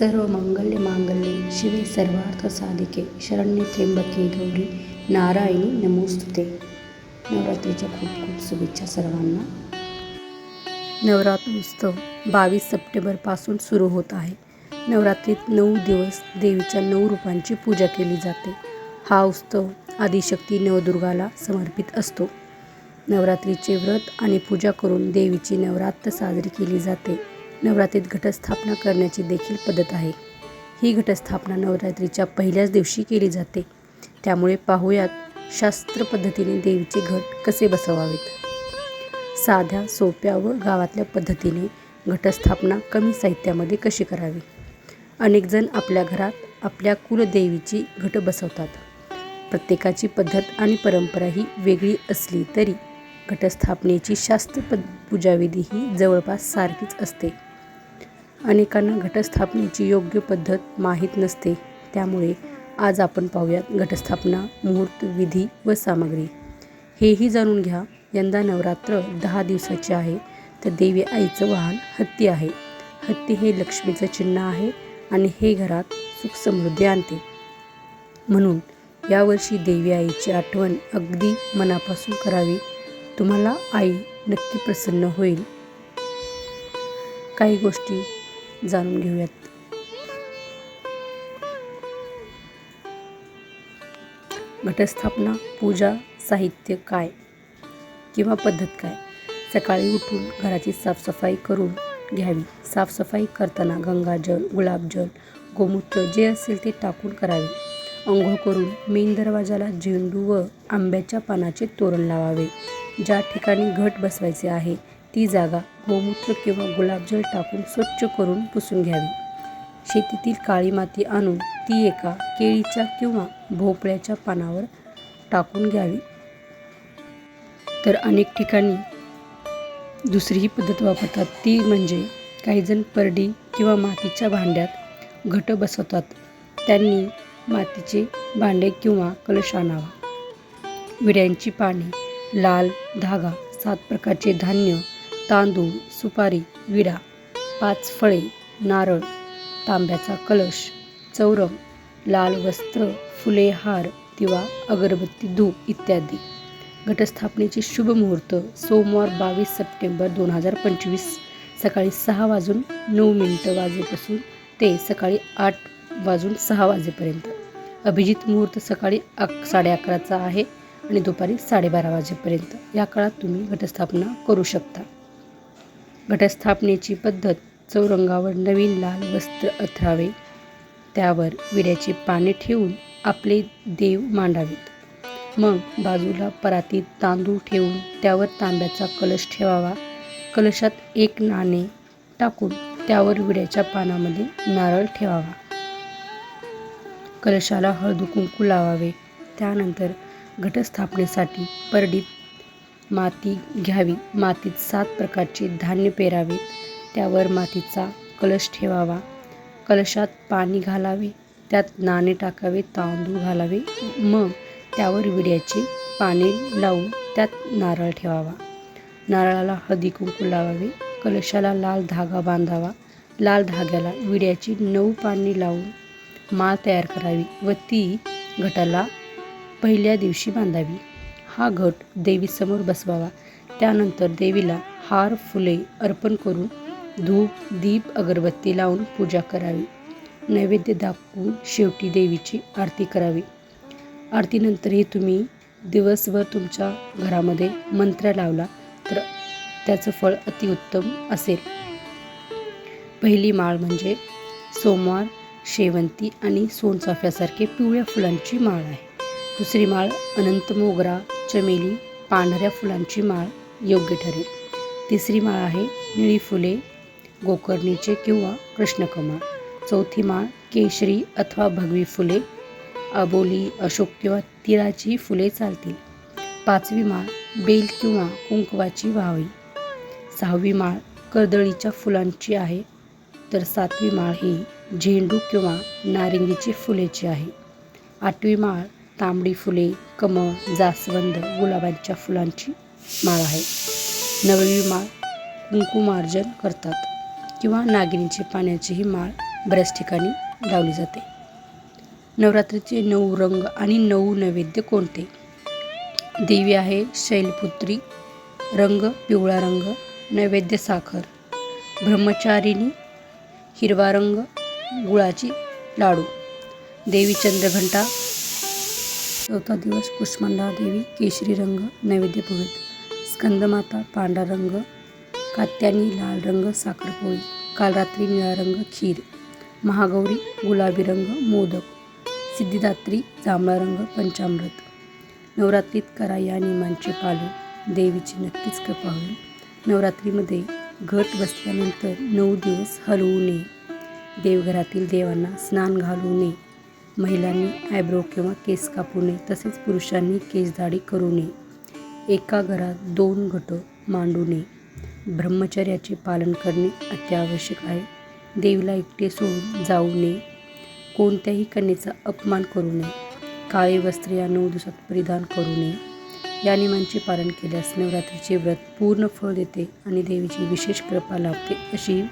सर्व मंगल्य मांगल्ये शिवे सर्वार्थ साधिके. शरण्य त्र्यंबके गौरी. नारायणी नमोस्तुते. नवरात्रीच्या खूप खूप शुभेच्छा सर्वांना. नवरात्र उत्सव बावीस सप्टेंबरपासून सुरू होत आहे. नवरात्रीत नऊ दिवस देवीच्या नऊ रूपांची पूजा केली जाते. हा उत्सव आदिशक्ती नवदुर्गाला समर्पित असतो. नवरात्रीचे व्रत आणि पूजा करून देवीची नवरात्र साजरी केली जाते. नवरात्रीत घटस्थापना करण्याची देखील पद्धत आहे. ही घटस्थापना नवरात्रीच्या पहिल्याच दिवशी केली जाते. त्यामुळे पाहूयात शास्त्र पद्धतीने देवीचे घट कसे बसवावेत? साध्या सोप्या व गावातल्या पद्धतीने घटस्थापना कमी साहित्यामध्ये कशी करावी? अनेकजण आपल्या घरात आपल्या कुलदेवीची घट बसवतात. प्रत्येकाची पद्धत आणि परंपरा ही वेगळी असली तरी घटस्थापनेची शास्त्र पद पूजाविधी ही जवळपास सारखीच असते. अनेकांना घटस्थापनेची योग्य पद्धत माहीत नसते. त्यामुळे आज आपण पाहूयात घटस्थापना मुहूर्त विधी व सामग्री. हेही जाणून घ्या. यंदा नवरात्र दहा दिवसाचे आहे. तर देवी आईचं वाहन हत्ती आहे. हत्ती हे लक्ष्मीचं चिन्ह आहे आणि हे घरात सुख समृद्धी आणते. म्हणून यावर्षी देवी आईची आठवण अगदी मनापासून करावी. तुम्हाला आई नक्की प्रसन्न होईल. काही गोष्टी जाणून घेऊयात. घटस्थापना पूजा साहित्य काय किंवा पद्धत काय? सकाळी उठून घराची साफसफाई करून घ्यावी. साफसफाई करताना गंगाजल गुलाबजल गोमूत्र जे असेल ते टाकून करावे. अंघोळ करून मेन दरवाजाला झेंडू व आंब्याच्या पानाचे तोरण लावावे. ज्या ठिकाणी घट बसवायचे आहे ती जागा गोमूत्र किंवा गुलाबजल टाकून स्वच्छ करून पुसून घ्यावी. शेतीतील काळी माती आणून ती एका केळीच्या किंवा भोपळ्याच्या पानावर टाकून घ्यावी. तर अनेक ठिकाणी दुसरीही पद्धत वापरतात. ती म्हणजे काहीजण परडी किंवा मातीच्या भांड्यात घट बसवतात. त्यांनी मातीचे भांडे किंवा कलश आणावा. विड्यांची पाने लाल धागा सात प्रकारचे धान्य तांदूळ सुपारी विडा पाच फळे नारळ तांब्याचा कलश चौरम लाल वस्त्र फुले हार दिवा अगरबत्ती धूप इत्यादी. घटस्थापनेचे शुभ मुहूर्त सोमवार बावीस सप्टेंबर दोन हजार पंचवीस सकाळी सहा वाजून नऊ मिनटं वाजेपासून ते सकाळी आठ वाजून सहा वाजेपर्यंत. अभिजित मुहूर्त सकाळी अक साडे अकराचा आहे आणि दुपारी साडेबारा वाजेपर्यंत. या काळात तुम्ही घटस्थापना करू शकता. घटस्थापनेची पद्धत चौरंगावर नवीन लाल वस्त्र अथरावे. त्यावर विड्याची पाने ठेवून आपले देव मांडावेत. मग बाजूला परातीत तांदूळ ठेवून त्यावर तांब्याचा कलश ठेवावा. कलशात एक नाणे टाकून त्यावर विड्याच्या पानामध्ये नारळ ठेवावा. कलशाला हळदू कुंकू लावावे. त्यानंतर घटस्थापनेसाठी परडीत माती घ्यावी. मातीत सात प्रकारचे धान्य पेरावे. त्यावर मातीचा कलश ठेवावा. कलशात पाणी घालावे. त्यात नाणे टाकावे तांदूळ घालावे. मग त्यावर विड्याचे पाने लावून त्यात नारळ ठेवावा. नारळाला हळदी कुंकू लावावे. कलशाला लाल धागा बांधावा. लाल धाग्याला विड्याची नऊ पाने लावून माळ तयार करावी व ती घटाला पहिल्या दिवशी बांधावी. हा घट देवीसमोर बसवावा. त्यानंतर देवीला हार फुले अर्पण करून धूप दीप अगरबत्ती लावून पूजा करावी. नैवेद्य दाखवून शेवटी देवीची आरती करावी. आरतीनंतरही तुम्ही दिवसभर तुमच्या घरामध्ये मंत्र लावला तर त्याचं फळ अतिउत्तम असेल. पहिली माळ म्हणजे सोमवार शेवंती आणि सोनचाफ्यासारखे पिवळ्या फुलांची माळ आहे. दुसरी माळ अनंत मोगरा चमेली पांढऱ्या फुलांची माळ योग्य ठरेल. तिसरी माळ आहे निळी फुले गोकर्णीचे किंवा कृष्णकमळ. चौथी माळ केशरी अथवा भगवी फुले. अबोली अशोक किंवा तिळाची फुले चालतील. पाचवी माळ बेल किंवा कुंकवाची व्हावी. सहावी माळ कर्दळीच्या फुलांची आहे. तर सातवी माळ ही झेंडू किंवा नारिंगीची फुलेची आहे. आठवी माळ तांबडी फुले कमळ जास्वंद गुलाबांच्या फुलांची माळ आहे. नववी माळ कुंकुमार्जन करतात किंवा नागिनीची पाण्याची ही माळ बऱ्याच ठिकाणी लावली जाते. नवरात्रीचे नऊ रंग आणि नऊ नैवेद्य कोणते? देवी आहे शैलपुत्री रंग पिवळा रंग नैवेद्य साखर ब्रह्मचारिणी हिरवा रंग गुळाची लाडू देवी चंद्रघंटा चौथा दिवस कुष्मांडा देवी केशरी रंग नैवेद्य स्कंदमाता पांढरा रंग कात्यानी लाल रंग साखरपोळी काल रात्री निळा रंग खीर. महागौरी गुलाबी रंग मोदक. सिद्धिदात्री जांभळा रंग पंचामृत. नवरात्रीत करा या नियमांचे पालन. देवीची नक्कीच कृपा होईल. नवरात्रीमध्ये घट बसल्यानंतर नऊ दिवस हलवू नये. देवघरातील देवांना स्नान घालू नये. महिलांनी आयब्रो किंवा केस कापू नये तसेच पुरुषांनी केस दाढी करू नये. एका घरात दोन घट मांडू नये. ब्रह्मचर्याचे पालन करणे अत्यावश्यक आहे. देवीला एकटे सोडून जाऊ नये. कोणत्याही कन्येचा अपमान करू नये. काळे वस्त्र या नऊ दिवसात परिधान करू नये. या नियमांचे पालन केल्यास नवरात्रीचे व्रत पूर्ण फळ देते आणि देवीची विशेष कृपा लाभते अशी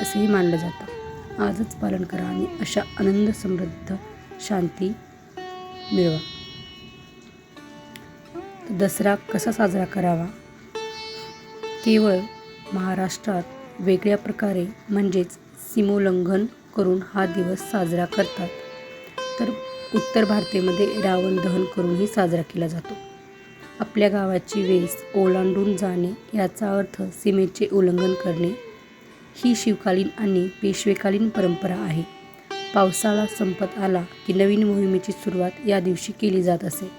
असेही मानलं जातं. आजच पालन करा आणि अशा आनंद समृद्ध शांती मिळवा. दसरा कसा साजरा करावा? केवळ महाराष्ट्रात वेगळ्या प्रकारे म्हणजेच सीमोल्लंघन करून हा दिवस साजरा करतात तर उत्तर भारतामध्ये रावण दहन करूनही साजरा केला जातो. आपल्या गावाची वेस ओलांडून जाणे याचा अर्थ सीमेचे उल्लंघन करणे ही शिवकालीन आणि पेशवेकालीन परंपरा आहे. पावसाळा संपत आला की नवीन मोहिमेची सुरुवात या दिवशी केली जात असे.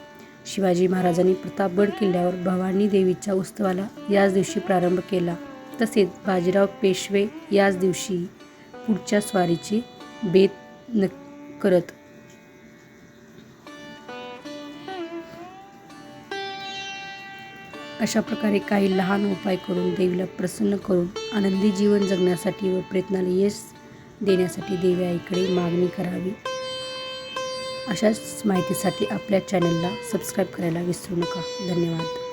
शिवाजी महाराजांनी प्रतापगड किल्ल्यावर भवानी देवीच्या उत्सवाला याच दिवशी प्रारंभ केला. तसेच बाजीराव पेशवे याच दिवशी पुढच्या स्वारीचे बेत न करत अशा प्रकारे काही लहान उपाय करून देवीला प्रसन्न करून आनंदी जीवन जगण्यासाठी व प्रयत्नाला यश देण्यासाठी देवी आईकडे मागणी करावी. अशाच माहितीसाठी आपल्या चॅनलला सबस्क्राईब करायला विसरू नका. धन्यवाद.